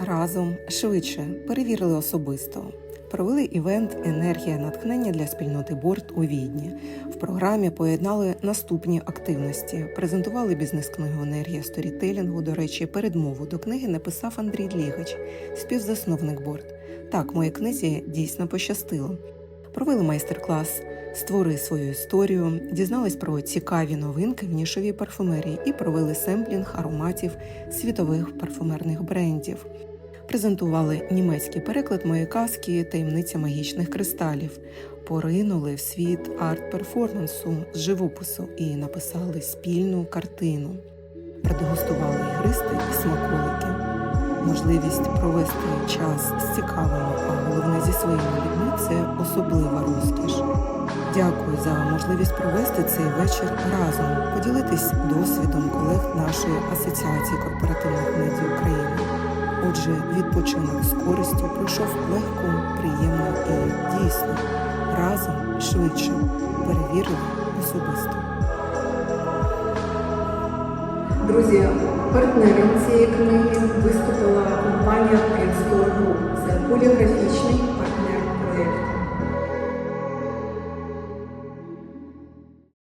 разом швидше перевірили особисто. Провели івент Енергія натхнення для спільноти борт у Відні. В програмі поєднали наступні активності. Презентували бізнес-книгу Енергія сторітелінгу. До речі, передмову до книги написав Андрій Лігач, співзасновник борт. Так, моїй книзі дійсно пощастило. Провели майстер-клас Створи свою історію, дізнались про цікаві новинки в нішовій парфумерії і провели семплінг ароматів світових парфумерних брендів. Презентували німецький переклад моєї казки Таємниця магічних кристалів, поринули в світ арт-перформансу з живопису і написали спільну картину. Продегустували ігристи і смаколики. Можливість провести час з цікавими, а головне зі своїми людьми це особлива розкіш. Дякую за можливість провести цей вечір разом, поділитись досвідом колег нашої асоціації корпоративних медіа України. Отже, відпочинок з користю пройшов легко, приємно і дійсно разом швидше перевірили особисто. Друзі, партнером цієї книги виступила компанія Prince Group. Це поліграфічний